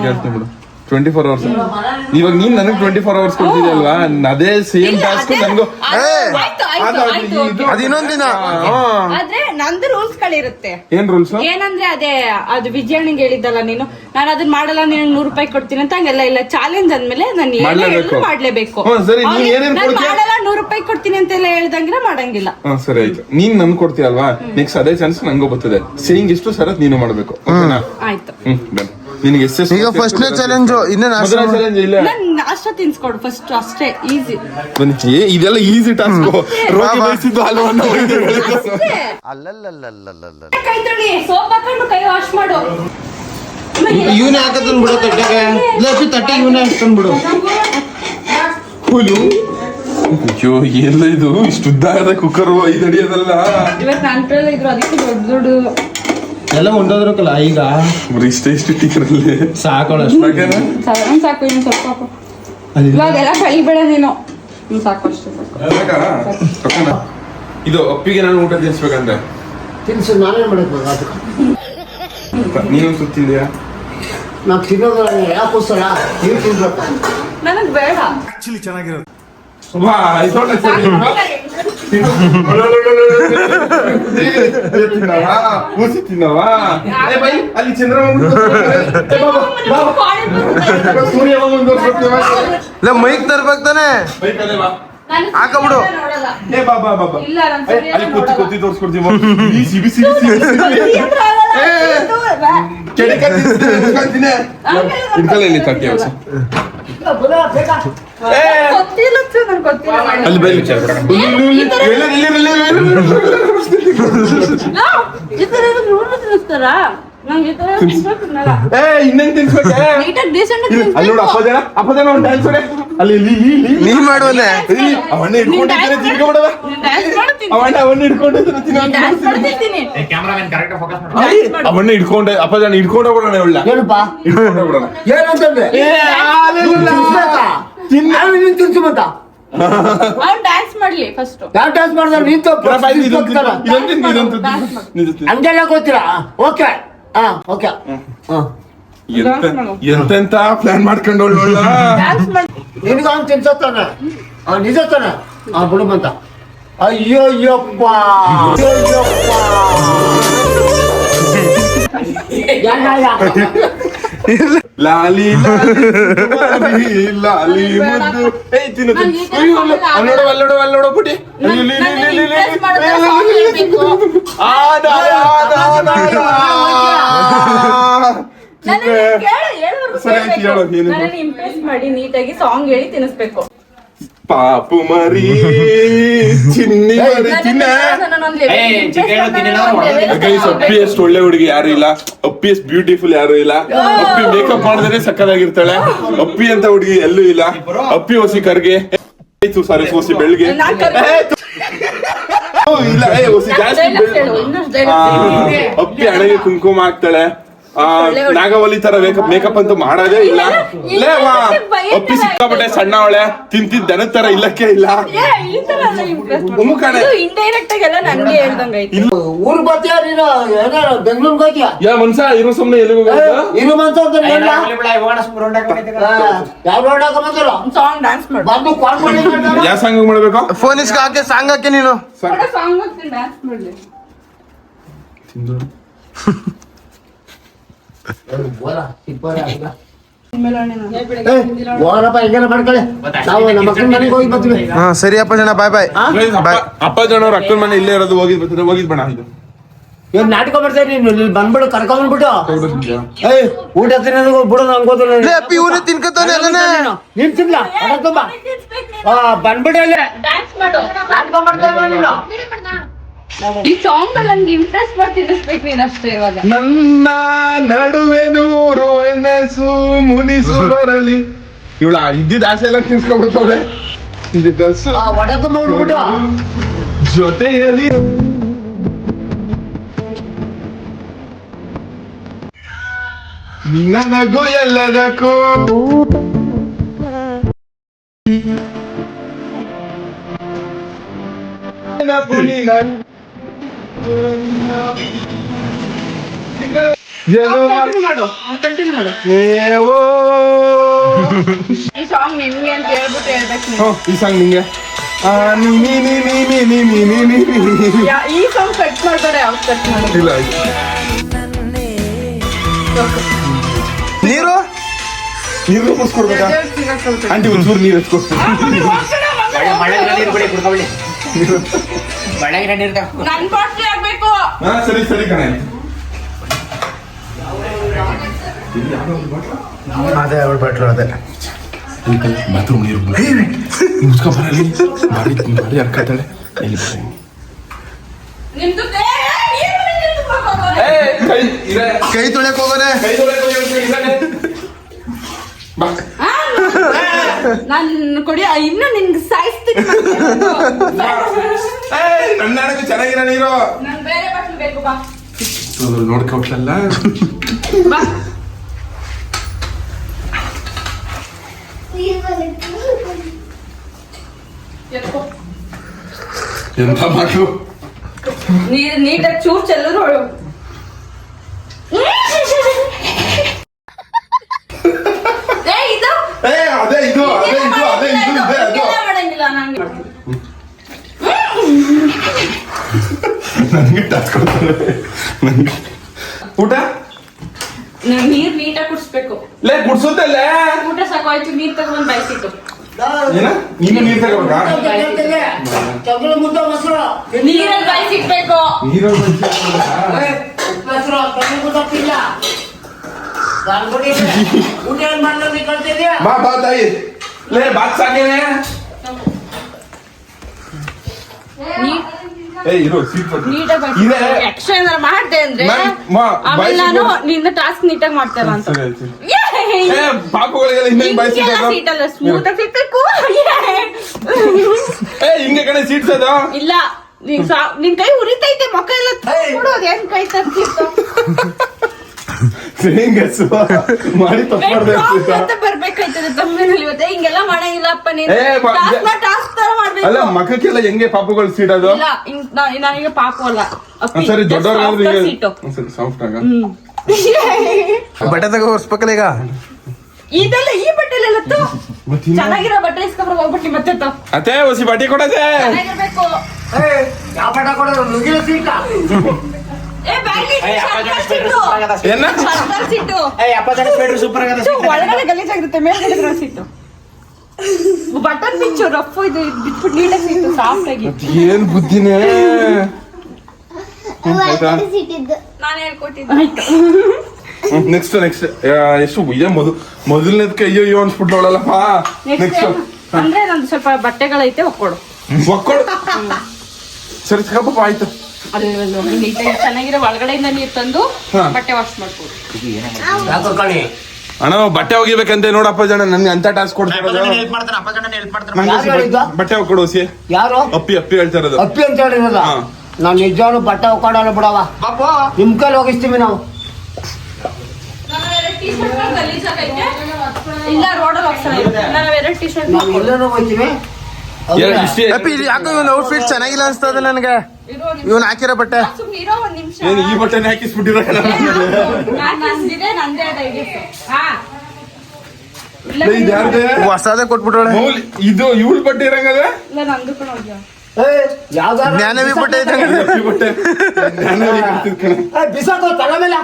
Speaker 2: ಹೇಳ್ತೀನಿ ಬಿಡು. ಟ್ವೆಂಟಿ ಫೋರ್ ಅವರ್ಸ್ ಇವಾಗ ನೀನ್ ನನಗೆ ಟ್ವೆಂಟಿ ಫೋರ್ ಅವರ್ಸ್ ಕೊಡ್ತಿದ್ಯಲ್ವಾ ಅದೇ ಸೇಮ್ ಟಾಸ್ಕ್ ನನಗೂ.
Speaker 1: ಅದು-
Speaker 2: ಇನ್ನೊಂದ್ ದಿನ.
Speaker 1: ಆದ್ರೆ ನಂದು ರೂಲ್ಸ್ ಗಳಿರುತ್ತೆ.
Speaker 2: ಏನ್ ರೂಲ್ಸ್
Speaker 1: ಏನಂದ್ರೆ ಅದೇ ಅದು ವಿಜಯಣ್ಣಿಗೆ ಹೇಳಿದ್ದಲ್ಲ ನೀನು ನಾನು ಅದನ್ನ ಮಾಡಲ್ಲ ನೀನು ನೂರು ರೂಪಾಯಿ ಕೊಡ್ತೀನಿ ಅಂತ ಹಂಗೆಲ್ಲ ಇಲ್ಲ. ಚಾಲೆಂಜ್ ಅಂದ್ಮೇಲೆ ನಾನು ಏನೇ
Speaker 2: ಮಾಡ್ಲೇಬೇಕು. ಏನೇನ್
Speaker 1: ಮಾಡಲ್ಲ ನೂರು ರೂಪಾಯಿ ಕೊಡ್ತೀನಿ ಅಂತೆಲ್ಲ ಹೇಳ್ದಂಗಿಲ್ಲ ಮಾಡಂಗಿಲ್ಲ.
Speaker 2: ಹಾ ಸರಿ ಆಯ್ತು. ನೀನ್ ನನ್ ಕೊಡ್ತೀಯಲ್ವಾ? ನೆಕ್ಸ್ಟ್ ಅದೇ ಚಾನ್ಸ್ ನಂಗೂ ಬರ್ತದೆ. ಸೇಯಿಂಗ್ ಇಷ್ಟು ಸರತ್ ನೀನು ಮಾಡ್ಬೇಕು. ಓಕೆನಾ?
Speaker 1: ಆಯ್ತು.
Speaker 2: ಹ್ಮ್ ಬನ್ನಿ. ನಿನಗೆ ಎಷ್ಟು
Speaker 5: ಈಗ ಫಸ್ಟ್ನೇ ಚಾಲೆಂಜ್ ಇನ್ನೇನು
Speaker 2: ಚಾಲೆಂಜ್ ಇಲ್ಲ
Speaker 1: ನನ್ ನಾಷ್ಟ ತಿನ್ಸ್ಕೊಡು ಫಸ್ಟ್ ಅಷ್ಟೇ ಈಸಿ
Speaker 2: ಬನ್ನಿ ಏ, ಇದೆಲ್ಲ ಈಸಿ ಟಾಸ್ಕ್ ರೋಗಿ ಬಯಸಿದ್ದು ಹಲವನ್ನ
Speaker 1: ಕೈ ತೊಳಿ ಸೋಪ್ ಹಾಕೊಂಡು ಕೈ ವಾಶ್ ಮಾಡು
Speaker 3: ಇವನೇ ಹಾಕತನ್ ಬಿಡು ತಟ್ಟೆಗೆ ಲೇಪಿ ತಟ್ಟೆ ಇವನೇ ಹಾಕ್ತಂದ್ಬಿಡು
Speaker 2: ಹುಲು ಅಯ್ಯೋ ಎಲ್ಲ ಇದು ಇಷ್ಟು ಉದ್ದ ಆಗದ ಕುಕ್ಕರ್ ಐದು ಅಡಿಯೋದಲ್ಲ
Speaker 1: ಇವತ್ತು ನಂಟ್ರೆಲ್ಲ ಇದ್ರು ಅದಕ್ಕೆ ದೊಡ್ಡ ದೊಡ್ಡ
Speaker 3: ಎಲ್ಲ ಹೊಂಟೋದ್ರಕ್ಕಲ್ಲ ಈಗ
Speaker 2: ಬರೀ ಇಷ್ಟ ಇಷ್ಟು ಟೀಕರಲ್ಲಿ
Speaker 3: ಸಾಕೋಳ
Speaker 2: ಅಷ್ಟು
Speaker 1: ಸಾಕು ಸಾಕು. ಇನ್ನು ಸ್ವಲ್ಪ. ಇವಾಗೆಲ್ಲ ಕಳಿಬೇಡ ನೀನು. ಹ್ಮ್, ಸಾಕು ಅಷ್ಟೇ
Speaker 2: ಇದು ಅಪ್ಪಿಗೆ ನಾನು ಊಟ ತಿನ್ಸ್ಬೇಕಂದ್ರೆ
Speaker 3: ತಿನ್ಸು ನಾನೇ ಮಾಡಬೇಕು ಅದಕ್ಕೆ
Speaker 2: ನೀನು ಸುತ್ತಿದ್ಯಾ?
Speaker 3: ನಾವು ತಿನ್ನೋದು ಯಾಕೆ ಸಲ ನೀವು ತಿನ್ಬೇಕು.
Speaker 1: ನನಗೆ ಬೇಡ.
Speaker 2: ವಾ ಇದೊಳ್ಳೆ ಅಲ್ಲಿ ಸೂರ್ಯ
Speaker 5: ಇಲ್ಲ ಮೈಕ್ ತರ್ಬೇಕು ತಾನೆ
Speaker 1: ನಾನು
Speaker 5: ಹಾಕ್ಬಿಡು.
Speaker 2: ಏ ಬಾ ಬಾ ಬಾ ಬಾ
Speaker 1: ಇಲ್ಲ ನಾನು
Speaker 2: ಏ,
Speaker 1: ಸರಿಯಾಗಿ
Speaker 2: ಅಲ್ಲಿ ಕೂತಿ
Speaker 1: ನೋಡಲ್ಲ.
Speaker 2: ಕೂತಿ ತೋರ್ಸ್ಕೊಡ್ತೀವಿ ಬಿಸಿ ಬಿಸಿ ಬಿಸಿ ಬಿಸಿ
Speaker 1: ಏನ್ ಆಗಲ್ಲ,
Speaker 2: ಏ.
Speaker 1: ಇದು, ಬಾ.
Speaker 2: ಕೆಡಿ ಕತ್ತಿ ಇಟ್ಕೊಳ್ತೀನಿ. ಇಟ್ಕೊಳ್ಳಿ ಇಲ್ಲಿ ತಟ್ಟೆ ಹೊಸ
Speaker 1: ಗೊತ್ತಿಲ್ಲ ಚು,
Speaker 2: ಡ್ಯಾನ್ಸ್
Speaker 5: ನೀನ್
Speaker 2: ಅವಣ್ಣ ತಿನ್ಕೊಬಿಡವ
Speaker 1: ತಿನ್ನು.
Speaker 2: ಅವಣ್ಣ ಹಿಡ್ಕೊಂಡೆ ಅಪ್ಪ ಜನ ಹಿಡ್ಕೊಂಡೆ ಬಿಡೋಣ ಇವಳ
Speaker 3: ಹೇಳಪ್ಪ.
Speaker 2: ಹಿಡ್ಕೊಂಡೆ ಬಿಡೋಣ
Speaker 3: ಏನಂತಂದೆ ತಿನ್ಸ್ಬೇಕಾ? ನಾನು ನೀನ್ ತಿನ್ಸು ಮತ್ತ
Speaker 1: ಅವ್ನ್ dance ಮಾಡ್ಲಿ ಫಸ್ಟ್
Speaker 3: ಯಾವ ಡ್ಯಾನ್ಸ್ ಮಾಡಿದ್ರೆ ನೀನ್ ತಪ್ಪು. ಹಂಗೆಲ್ಲ ಗೊತ್ತಿಲ್ಲ. ಓಕೆ. ಹಾ ಓಕೆ. ಹಾ
Speaker 2: ಎಂತೆಂತ ಪ್ಲಾನ್ ಮಾಡ್ಕೊಂಡು ಒಳ್ಳ
Speaker 1: Dance ಮಾಡು.
Speaker 3: ನಿನಗ ಅವ್ನು ತಿನ್ಸತ್ತಾನೆ ಆ ನಿಜ ತಾನೆ ಆ ಬಿಡುಮಂತ ಅಯ್ಯೋ ಅಯ್ಯಪ್ಪ ಅಯ್ಯೋ ಅಯ್ಯಪ್ಪ.
Speaker 2: ಲಾಲಿ ಲಾಲಿ ಮುದ್ದು ತಿನ್ನು
Speaker 1: ತರ
Speaker 2: ಅಯ್ಯೋ,
Speaker 1: song ಎಲ್ಲ
Speaker 2: ಅಲ್ಲೋಡು ಅಲ್ಲೋಡು ಅಲ್ಲೋಡು ಪುಟಿ. ಆದ, ಆದ, ಆದ, ಸರಿ. ಹೇಳು, ಏನು?
Speaker 1: ಮಾಡಿ ನೀಟಾಗಿ ಸಾಂಗ್ ಹೇಳಿ ತಿನ್ನಿಸ್ಬೇಕು
Speaker 2: ಪಾಪು ಮರಿ ಚಿನ್ನಿ ಮರಿ ಚಿನ್ನ
Speaker 6: ಅಪ್ಪಿಯಸ್ಟ್
Speaker 2: ಗೈಸ್ ಅಪ್ಪಿ ಎಷ್ಟು ಒಳ್ಳೆ ಹುಡುಗಿ ಯಾರು ಇಲ್ಲ. ಅಪ್ಪಿ ಎಷ್ಟು ಬ್ಯೂಟಿಫುಲ್ ಯಾರು ಇಲ್ಲ. ಅಪ್ಪಿ ಮೇಕಪ್ ಮಾಡಿದ್ರೆ ಸಕ್ಕದಾಗಿರ್ತಾಳೆ ಅಪ್ಪಿ ಅಂತ ಹುಡುಗಿ ಎಲ್ಲೂ ಇಲ್ಲ. ಅಪ್ಪಿ ಹೊಸಿ ಕರ್ಗೆ. ಆಯ್ತು ಸಾರಿ ಹೊಸಿ ಬೆಳಿಗ್ಗೆ ಇಲ್ಲ ಏ ಹೊಸಿ ಜಾಸ್ತಿ ಅಪ್ಪಿ ಹಣೆಗೆ ಕುಂಕುಮ ಹಾಕ್ತಾಳೆ. ನಾಗವಲ್ಲಿ ತರ ಮೇಕಪ್ ಮೇಕಪ್ ಅಂತೂ ಮಾಡೋದೇ ಇಲ್ಲ.
Speaker 1: ಇಲ್ಲ,
Speaker 2: ಲೇ ವಾ
Speaker 1: ತರ
Speaker 2: ಸಿಕ್ಕಾಪಟ್ಟೆ ಸಣ್ಣ ಅವಳೆ ತಿಂತಿದ್ ದನದ ತರ ಇಲ್ಲಕ್ಕೆ ಇಲ್ಲ.
Speaker 1: indirect ಆಗಿ ಎಲ್ಲ ನನ್ಗೆ
Speaker 3: ಊರ್ ಬರ್ತೀಯ ನೀನು? ಏನೋ ಬೆಂಗ್ಳೂರ್ಗೆ ಹೋಗ್ತೀಯ?
Speaker 2: ಯಾ ಮನ್ಸ? ಇರೋ ಸುಮ್ನೆ ಎಲ್ಲಿ? ಹೋಗೋದು?
Speaker 3: ಇರು ಮಂತ
Speaker 6: ಹೋಗೋಣ ಸುಮ್ಮನೆ ರೌಂಡ್
Speaker 3: ಯಾವ ರೋಡ್
Speaker 1: ಸಾಂಗ್ ಡ್ಯಾನ್ಸ್ ಮಾಡು.
Speaker 3: ಬಂದು ಕಾಲ್ ಮಾಡಿ
Speaker 2: ಯಾವ ಸಾಂಗ್ ಮಾಡ್ಬೇಕು?
Speaker 5: ಫೋನ್ ಇಸ್ಕ ಹಾಕಿ ಸಾಂಗ್ ಹಾಕಿ ನೀನು.
Speaker 1: ಸಾಂಗ್ ಹಾಕ್ತೀನಿ ಡ್ಯಾನ್ಸ್ ಮಾಡ್ಲಿ
Speaker 3: ಹೆಂಗಾರ ಮಾಡ್ಕೊಳ್ಳಿ ನಾವು ನಮ್ಮ ಅಕ್ಕನ ಮನೆಗೆ ಹೋಗಿ ಬರ್ತೀವಿ
Speaker 5: ಹಾ ಸರಿ ಅಪ್ಪ ಜನ ಬಾಯ್ ಬಾಯ್
Speaker 2: ಅಪ್ಪ- ಅಪ್ಪ ಜನ ಅಕ್ಕನ ಮನೆ ಇಲ್ಲೇ ಇರೋದು ಹೋಗಿದ್ ಬರ್ತಾರೆ ಹೋಗಿದ್ ಬಣ ಇದು
Speaker 3: ಇವ್ರು ನಾಟಕ ಮಾಡ್ತಾರೆ ನೀನು ಇಲ್ಲಿ ಬಂದ್ಬಿಡು ಕರ್ಕೊಂಡ್ಬಿಟ್ಟು ಏಯ್ ಊಟ ತಿನ್ನೋದು ಬಿಡು ನಂಗೆ ಗೊತ್ತಿಲ್ಲ
Speaker 5: ಲೇ ಅಪ್ಪಿ ಇವನೇ ತಿನ್ಕತಾನೆ ಅದನ್ನೇ.
Speaker 3: ನೀನ್. ತಿನ್ಲ? ತುಂಬ. ಬಂದ್ಬಿಡು ಅಲ್ಲಿ.
Speaker 1: ಈ ಸಾಂಗ್ ಅಲ್ಲಿ ನಂಗೆ ಇಂಪ್ರೆಸ್ ಮಾಡ್ತಿರ್ಬೇಕು ನೀನ್ ಅಷ್ಟೇ ಇವಾಗ.
Speaker 2: ನನ್ನ ನಡುವೆ ನೂರು ಎನಸು ಮುನಿಸು ಬರಲಿ ಇವಳ ಇದ್ದಿದ್ದ ಆಸೆ ಎಲ್ಲ ತಿನ್ಸ್ಕೊಬಿಡ್ತಾವ್ರೆ ಇದು ಡ್ರೆಸ್
Speaker 3: ಜೊತೆ
Speaker 2: ಜೊತೆಯಲ್ಲಿ. ನಗು ಎಲ್ಲದಕ್ಕೂ. ನೆನಪು ನೀನು.
Speaker 1: ಈ ಸಾಂಗ್ ನಿಮ್ಗೆ ಅಂತ ಹೇಳ್ಬಿಟ್ಟು ಹೇಳ್ಬೇಕು
Speaker 2: ಈ ಸಾಂಗ್ ನಿಂಗೆ
Speaker 1: ಈ ಸಾಂಗ್ ಕಟ್ ಮಾಡ್ತಾರೆ ಕಟ್
Speaker 5: ನೀರು
Speaker 2: ನೀರು ಮುಸ್ಕೊಡ್ಬೇಕಾ ಅಂಟಿ ಒಂಚೂರು ನೀರು ಎತ್ಕೊಡ್ತೀನಿ
Speaker 6: ಬಳ್ಳಾಗಿ ರೆಡಿ ಇರ್ತಾವ
Speaker 1: ನನ್ ಬಾಟ್ಲಿ ಆಗ್ಬೇಕು.
Speaker 2: ಹಾ ಸರಿ ಸರಿ ಕಣ.
Speaker 5: ಅದೇ ಅವಳ ಬಾಟ್ಲು ಅದೇ.
Speaker 2: ಬಾತ್ರೂಮ್ ನೀರು ಮುಸ್ಕೊ ಬರಲಿ ಬಾರಿ ಬಾರಿ ಅರ್ಕಾತಾಳೆ ಎಲ್ಲಿ
Speaker 1: ಬರಲಿ
Speaker 2: ಕೈ
Speaker 5: ತೊಳೆಯಕ್ ಹೋಗೋಣ
Speaker 2: ಕೈ ತೊಳೆಯಕ್ ಹೋಗೋಣ ಬಾ.
Speaker 1: ನಾನ್ ಕೊಡಿ ಇನ್ನು ನಿನ್ಗೆ ಸಾಯಿಸ್ತೀನಿ
Speaker 2: ಚೆನ್ನಾಗಿರೋ ನನ್ನ ಹಣಕ್ಕೆ ಚೆನ್ನಾಗಿರ ನೀರು.
Speaker 1: ನನ್ ಬೇರೆ ಬಾಟ್ಲಿ ಬೇಕು ಬಾ.
Speaker 2: ನೋಡ್ಕೊಟ್ಲಲ್ಲ
Speaker 1: ಬಾ.
Speaker 2: ಎಂತ ಮಾಡು
Speaker 1: ನೀರ್ ನೀಟಾಗಿ ಚೂರ್ ಚೆಲ್ಲೋದು ಏ
Speaker 2: ಅದೇ ಇದು ಅದೇ ಇದು ಅದೇ ಇದು ಇದೆ ಅದು
Speaker 1: ಹಿಂಗೆಲ್ಲ ಮಾಡಂಗಿಲ್ಲ ನಂಗೆ.
Speaker 2: ನನಗೆ ಟಚ್ ಕೊಡ್ತಾರೆ. ನನಗೆ. ಊಟ?
Speaker 1: ನೀರ್ ನೀಟಾಗಿ ಕುಡಿಸ್ಬೇಕು.
Speaker 2: ಲೇ ಗುಡ್ಸುತ್ತಲ್ಲೇ
Speaker 1: ಊಟ ಸಾಕಾಯ್ತು ನೀರ್ ತಗೊಂಡ್ ಬಯಸಿತ್ತು
Speaker 2: ಏನ? ನೀನು ನೀರು ತಗೋಬೇಕಾ?
Speaker 3: ತಗೊಂಡು ಮುದ್ದೆ ಮೊಸರು.
Speaker 1: ನೀರಲ್ಲಿ ಬಯಸಿಟ್ಬೇಕು
Speaker 2: ನೀರಲ್ಲಿ
Speaker 3: ಮೊಸರು ಊಟ ಏನ್ ಮಾಡ್ಲಿ ಕಳ್ತಿದ್ಯಾ
Speaker 2: ಮಾ ಬಾ ತಾಯಿ ಲೇ ಬಾತ್ ಸಾಕೇನೆ.
Speaker 1: ಟಾಸ್ಕ್ ನೀಟಾಗಿ ಮಾಡ್ತಾರ ಅಂತ.
Speaker 2: ಹಿಂಗೆ ಕಡೆ ಸೀಟ್ಸ್
Speaker 1: ಇಲ್ಲ ನಿನ್ ಕೈ ಉರಿತೈತೆ ಮಕ್ಕ ಎಲ್ಲ ಕೈ
Speaker 2: ಹಿಂಗೆ ಮಾಡಿ ತಪ್ಪಾರ್ದೆ
Speaker 1: ಅಂತ ಬರ್ಬೇಕಾಯ್ತದೆ ತಮ್ಮಿನಲ್ಲಿ ಇವತ್ತೆ. ಹಿಂಗೆಲ್ಲ ಮಾಡಂಗಿಲ್ಲಪ್ಪ ನೀನು.
Speaker 2: ಏ, ಬ-
Speaker 1: ಟಾಸ್ಕ್ ಟಾಸ್ಕ್ ತರ ಮಾಡ್ಬೇಕು.
Speaker 2: ಅಲ್ಲ ಮಖಕ್ಕೆಲ್ಲ ಹೆಂಗೆ ಪಾಪುಗಳು ಸೀಟ್ ಅದು
Speaker 1: ಇಲ್ಲ ಹಿಂಗ್ ನಾ- ನಾನೀಗ ಪಾಪು ಅಲ್ಲ. ಅಪ್ಪಿ,
Speaker 2: ಸರಿ
Speaker 1: just
Speaker 2: ಸಾಫ್ಟ್ ಆಗ
Speaker 5: ಬಟ್ಟೆ ತಗೋ ಒರ್ಸ್ಬೇಕಲ್ಲ ಈಗ.
Speaker 1: ಇದೆಲ್ಲ ಈ ಬಟ್ಟೆಲೆಲ್ಲ ತು. ಚೆನ್ನಾಗಿರೋ ಬಟ್ಟೆ ಇಸ್ಕೊಂಡ್ರೆ ಹೋಗ್ಬಿಟ್ಟು ಮತ್ತೆ ತು.
Speaker 2: ಅತ್ತೆ ಹೊಸಿ ಬಟ್ಟೆ ಕೊಡದೆ
Speaker 1: ಚೆನ್ನಾಗಿರ್ಬೇಕು.
Speaker 3: ಯಾವ ಪಟ ಕೊಡೋದು? ಸೀಟ?
Speaker 1: ಒಳಗಡೆ ಗಲೀಜಾಗಿರುತ್ತೆ ಮೇಲ್ಗಡೆ ಸೀಟು. ಬಟನ್ ಪಿಚ್ಚು ರಫ್ ಇದು ಬಿಟ್ಬಿಟ್ಟು ನೀಟಾಗಿ ಸೀಟು ಸಾಫ್ಟ್ ಆಗಿ.
Speaker 2: ಏನ್ ಬುದ್ಧಿನೇ?
Speaker 1: ನಾನು ಹೇಳ್ಕೊಟ್ಟಿದ್ದೆ.
Speaker 2: ನೆಕ್ಸ್ಟ್ ನೆಕ್ಸ್ಟ್ ಎಷ್ಟು ಇದೇ ಮೊದಲು ಮೊದಲನೇದಕ್ಕೆ ಅಯ್ಯೋ ಅಯ್ಯೋ ಅನ್ಸ್ಬಿಟ್ಲವಳಲ್ಲಪ್ಪ
Speaker 1: ನೆಕ್ಸ್ಟ್
Speaker 2: ನೆಕ್ಸ್ಟ್
Speaker 1: ಅಂದ್ರೆ ನಂದು ಸ್ವಲ್ಪ ಬಟ್ಟೆಗಳೈತೆ ಒಕ್ಕೊಡು
Speaker 2: ಒಕ್ಕೊಡು ಸರಿ ತಗೋಪ್ಪ ಆಯ್ತು.
Speaker 1: ಅಲ್ಲಿ ನೀಟಾಗಿ ಚೆನ್ನಾಗಿರೋ ಒಳಗಡೆಯಿಂದ ನೀರು ತಂದು. ಬಟ್ಟೆ ವಾಶ್
Speaker 2: ಅಣ್ಣ ಬಟ್ಟೆ ಒಗಿಬೇಕಂತೆ ನೋಡಪ್ಪ ಜನ. ನನ್ಗೆ ಅಂತ ಟಾಸ್ಕ್
Speaker 3: ಕೊಡ್ತಾರೆ?
Speaker 2: ಬಟ್ಟೆ ಒಕ್ಕೊಡು ಸಿ
Speaker 3: ಯಾರು?
Speaker 2: ಅಪ್ಪಿ ಅಪ್ಪಿ ಹೇಳ್ತಾ ಇರೋದು.
Speaker 3: ಅಪ್ಪಿ ಅಂತ ಹೇಳಿರೋದ
Speaker 2: ಹಾ.
Speaker 3: ನಾವು ನಿಜವಾಗ್ಲೂ ಬಟ್ಟೆ ಒಕ್ಕೊಡಲ್ಲ ಬಿಡವ ನಿಮ್ ಕೈಲಿ ಹೋಗಿಸ್ತೀವಿ ನಾವು.
Speaker 1: ಇಲ್ಲ ರೋಡಲ್ಲಿ ಹೋಗ್ತಾರೆ ನಾನು ಎರಡು ಟಿ ಶರ್ಟ್
Speaker 3: ನಾವು ಎಲ್ಲರೂ ಹೋಗ್ತೀವಿ.
Speaker 5: ಯಾಕೋ ಇವನ್ ಔಟ್ ಫಿಟ್ ಚೆನ್ನಾಗಿಲ್ಲ ಅನ್ಸ್ತದ ನನಗೆ? ಇವನ್ ಹಾಕಿರ ಬಟ್ಟೆ.
Speaker 2: ಏನು ಈ ಬಟ್ಟೆನೇ ಹಾಕಿಸ್ಬಿಟ್ಟಿರೋ
Speaker 5: ಹೊಸದೇ
Speaker 2: ಕೊಟ್ಬಿಟ್ರೋಳೆ. ಇದು ಇವಳ ಬಟ್ಟೆ ಇರಂಗದ
Speaker 5: ಜ್ಞಾನವಿ ಬಟ್ಟೆ
Speaker 2: ಬಟ್ಟೆ.
Speaker 3: ಬಿಸಾಕೋ ತಗೊಂಡಿಲ್ಲ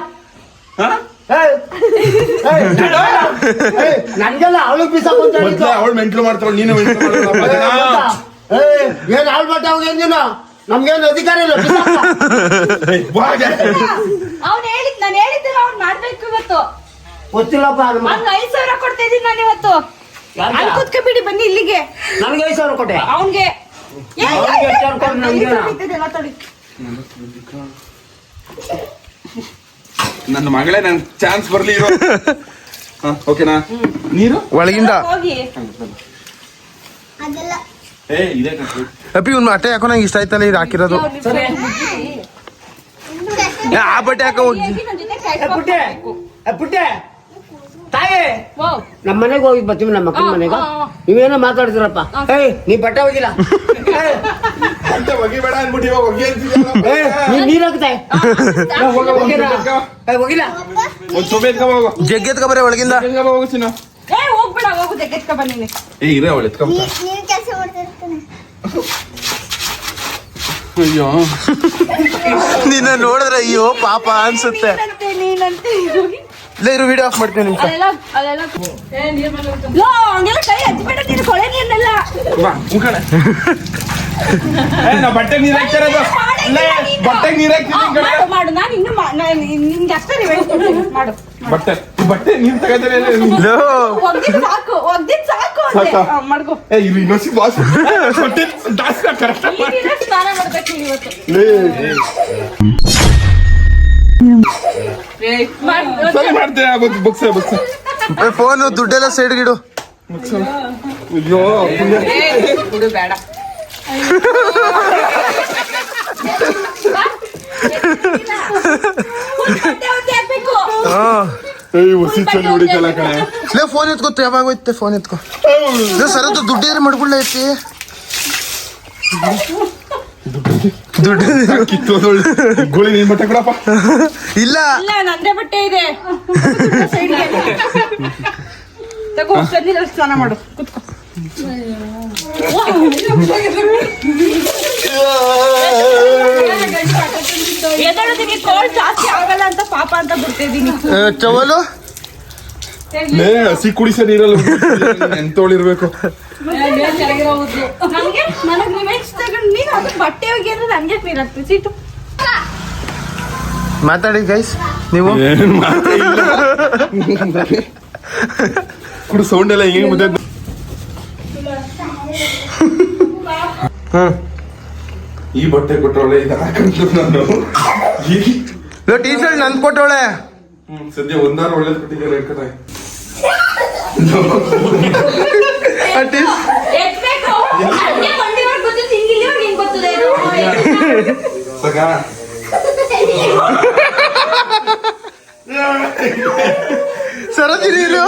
Speaker 3: ನನ್ಗೆಲ್ಲ ಅವಳು
Speaker 2: ಮೊದ್ಲೇ
Speaker 3: ಹೇಳಿದ್ದು.
Speaker 2: ಅವಳು ಮೆಂಟ್ಲು ಮಾಡ್ತಾವಳು ನೀನು ಮೆಂಟ್ಲು
Speaker 3: ಏಯ್,
Speaker 2: ಜನ.
Speaker 3: ಏಯ್, ಏನ್ ಹಾಳು ಬಟ್ಟೆ ಹೋಗಿ ನೀನು ನಮ್ಗೇನು ಅಧಿಕಾರ ಇಲ್ಲ ಬಿಸಾಕ.
Speaker 1: ಅವ್ನು ಹೇಳಿದ್ ನಾನು ಹೇಳಿದ್ದೆ ಅವ್ನು ಮಾಡ್ಬೇಕು ಇವತ್ತು
Speaker 3: ಗೊತ್ತಿಲ್ಲಪ್ಪ ನಮ್ಗೆ.
Speaker 1: ಅವ್ನ್ ಐದ್ ಸಾವಿರ ಕೊಡ್ತಾ ಇದೀನಿ ನಾನು ಇವತ್ತು
Speaker 3: ಯಾಕೆ?
Speaker 1: ಅಲ್ಲಿ ಕೂತ್ಕೊಬಿಡಿ ಬನ್ನಿ ಇಲ್ಲಿಗೆ
Speaker 3: ನನ್ಗೆ ಐದು ಸಾವಿರ ಕೊಟ್ಟೆ
Speaker 1: ಅವನ್ಗೆ
Speaker 3: ಅವ್ನಿಗೆ ಎಷ್ಟು ಅನ್ಕೊಂಡು ನಮ್ಗೇನ?
Speaker 2: ನನ್ನ ಮಗಳೇ ನನ್ ಚಾನ್ಸ್ ಬರ್ಲಿ ಇರೋ ಓಕೆನಾ? ನೀರು?
Speaker 5: ಒಳಗಿಂದ.
Speaker 1: ಹೋಗಿ.
Speaker 2: ಏ ಇದೇ ಕಟ್ರಿ
Speaker 5: ಅಪ್ಪಿ ಇವ್ನ ಬಟ್ಟೆ ಯಾಕೋ ನಂಗೆ ಇಷ್ಟ ಆಯ್ತಲ್ಲ ಇದು ಹಾಕಿರೋದು. ಆ ಬಟ್ಟೆ ಯಾಕೋ ಹೋಗಿ.
Speaker 3: ತಾಯಿ. ನಮ್ಮ ಮನೆಗೆ ಹೋಗಿ ಬರ್ತೀವಿ ನಮ್ಮ
Speaker 1: ಅಕ್ಕನ
Speaker 3: ಮನೆಗೆ. ನೀವೇನೋ ಮಾತಾಡ್ತೀರಪ್ಪ ಏಯ್ ನೀ ಬಟ್ಟೆ ಹೋಗಿಲ್ಲ
Speaker 2: ಅಂತ ಒಗಿಬೇಡ ಅಂದ್ಬಿಟ್ಟು ಇವಾಗ ಒಗಿ ಅಂತಿದ್ಯಲ್ಲ.
Speaker 3: ಏಯ್, ನೀನ್ ನೀರ್ ಹಾಕ್ತೆ
Speaker 2: ಹೋಗ, ಹೋಗ, ಹೋಗ,
Speaker 3: ಹೋಗಿಲ್ಲ
Speaker 2: ಹೋಗ.
Speaker 3: ಏಯ್, ಹೋಗಿಲ್ಲ
Speaker 2: ಒಂದ್ ಸೊಬೆ ಎತ್ಕೊ ಬಾ, ಹೋಗು.
Speaker 5: ಜಗ್ಗಿ ಎತ್ಕೊಬರ ಒಳಗಿಂದ
Speaker 2: ಎತ್ಕೊ ಬಾ, ಹೋಗು ಚಿನ್ನ.
Speaker 1: ಏ ಹೋಗ್ಬೇಡ ಹೋಗು ಜಗ್ಗೆತ್ಕ ಬನ್ನಿ
Speaker 2: ಏ ಇರೇ ಅವಳು ಎತ್ಕೊಂಬ
Speaker 7: ನೀನ್ ಕೆಲಸ ಮಾಡ್ತಿರ್ತಾನೆ
Speaker 2: ಅಯ್ಯೋ
Speaker 5: ನಿನ್ನ ನೋಡಿದ್ರೆ ಅಯ್ಯೋ ಪಾಪ ಅನ್ಸುತ್ತೆ
Speaker 1: ನೀನಂತೆ ನೀನಂತೆ
Speaker 5: ಇಲ್ಲ ಇರು ವಿಡಿಯೋ ಆಫ್ ಮಾಡ್ತೀನಿ ನಿಮಿಷ.
Speaker 1: ಅಲ್ಲೆಲ್ಲ ಅಲ್ಲೆಲ್ಲ ಏ, ನೀರ್ ಮೇಲೆ ಲೋ, ಹಂಗೆಲ್ಲ ಕೈ ಹಚ್ಬೇಡ ನೀನು ಕೊಳೆ ನೀರ್ನೆಲ್ಲ.
Speaker 2: ಬಾ ಮುಖಣ. ಏ ನಾ ಬಟ್ಟೆ ನೀರ್ ಹಾಕ್ತಿರೋದು ಲೇ, ಬಟ್ಟೆ ನೀರು ಹಾಕ್ತಿದ್ದೀನಿ ಕಣೆ.
Speaker 1: ಮಾಡು ಮಾಡು. ನಾನು ಇನ್ನು ನಿನ್ಗೆ ಅಷ್ಟೇ ರಿವೆಂಜ್ ಕೊಡ್ತೀನಿ ಮಾಡು
Speaker 2: ಬಟ್ಟೆ ಬಟ್ಟೆ ನೀರು ತಗೋತಾರೆ
Speaker 5: ಲೋ.
Speaker 1: ಒಗ್ದಿದ್ ಸಾಕು ಒಗ್ದಿದ್ ಸಾಕು ಅಂದೆ. ಮಾಡ್ಕೋ.
Speaker 2: ಏ ಇದು ಇನ್ನೊಸಿ ಬಾಸ್ ಬಟ್ಟೆ ದಾಸ್ಕ ಕರೆಕ್ಟ್
Speaker 1: ಮಾಡ್ತೀನಿ ಸ್ನಾನ ಮಾಡ್ಬೇಕು ಇವತ್ತು. ಮಾಡು.
Speaker 2: ಸರಿ ಮಾಡ್ತೇನೆ ಬುಕ್ಸ ಬುಕ್ಸ
Speaker 5: ಫೋನು ದುಡ್ಡೆಲ್ಲ ಸೈಡ್ ಗಿಡು
Speaker 2: ಅಯ್ಯೋ ಪುಣ್ಯ.
Speaker 1: ಏ, ಬಿಡು ಬೇಡ ಒಂದೇ ಒಂದೇ ಹಾಕ್ಬೇಕು.
Speaker 5: ಹಾ
Speaker 2: ಏಯ್ ಹೊಸಿ ಚಳಿ ಹೊಡಿತಲ್ಲ ಕಣೆ
Speaker 5: ಲೇ ಫೋನ್ ಎತ್ಕೊತ ಯಾವಾಗ ಹೋಯ್ತೆ ಫೋನ್ ಎತ್ಕೊ ಲೇ ಸರತ್ತು ದುಡ್ಡಿದ್ರೆ ಮಾಡ್ಕೊಳ್ಳ ಐತಿ ದುಡ್ಡು
Speaker 2: ಕಿತ್ತೋದೊಳ್ಳೆ ಗೋಳಿ ನೀನ್ ಬಟ್ಟೆ ಕೊಡಪ್ಪ
Speaker 5: ಇಲ್ಲ
Speaker 1: ಇಲ್ಲ ನಂದೇ ಬಟ್ಟೆ ಇದೆ. ತಗೋ ಸನ್ನಿರಲ್ಲಿ ಸ್ನಾನ ಮಾಡು. ಕುತ್ಕೋ. ಎದೊಳದಿನಿ ಕೋಲ್ಡ್ ಜಾಸ್ತಿ ಆಗಲ್ಲ ಅಂತ ಪಾಪ ಅಂತ ಬಿಡ್ತಿದ್ದೀನಿ
Speaker 5: ಟವಲು
Speaker 2: ಲೇ ಹಸಿ ಕುಡಿಸ ನೀರಲ್ಲ ಎಂತೋಳಿರ್ಬೇಕು.
Speaker 1: ನನ್ಗೆ ನನಗ್ ರಿವೆಂಜ್ ತಗೊಂಡು ನೀನು ಅದು ಬಟ್ಟೆ ಹೋಗಿ ಅಂದ್ರೆ ನನ್ಗೆ ನೀರ್ ಸೀಟು.
Speaker 5: ಮಾತಾಡಿ ಗೈಸ್ ನೀವು?
Speaker 2: ಕುಡು ಸೌಂಡ್ ಎಲ್ಲ ಹಿಂಗೆ ಮುದ್ದೆ.
Speaker 5: ಹ್ಮ್.
Speaker 2: ಈ ಬಟ್ಟೆ ಕೊಟ್ಟವಳೆ ಇದು ಹಾಕೊಂಡು ನಾನು. ಈ
Speaker 5: ಟೀ ಶರ್ಟ್ ನಂದ್ ಕೊಟ್ಟವಳೆ.
Speaker 2: ಸದ್ಯ ಒಂದಾರು ಒಳ್ಳೇದು ಕೊಟ್ಟಿದ್ದಾರೆ ಕಡೆ
Speaker 1: ಎತ್ಬೇಕು ನನ್ಗೆ ಮಂಡಿ ಮಾಡಿ ಗೊತ್ತು ತಿಂಗಿಲ್ಲ ನಿಂಗೆ ಗೊತ್ತದೆ
Speaker 2: ಸಾಕ
Speaker 5: ಸರದಿ ನೀರು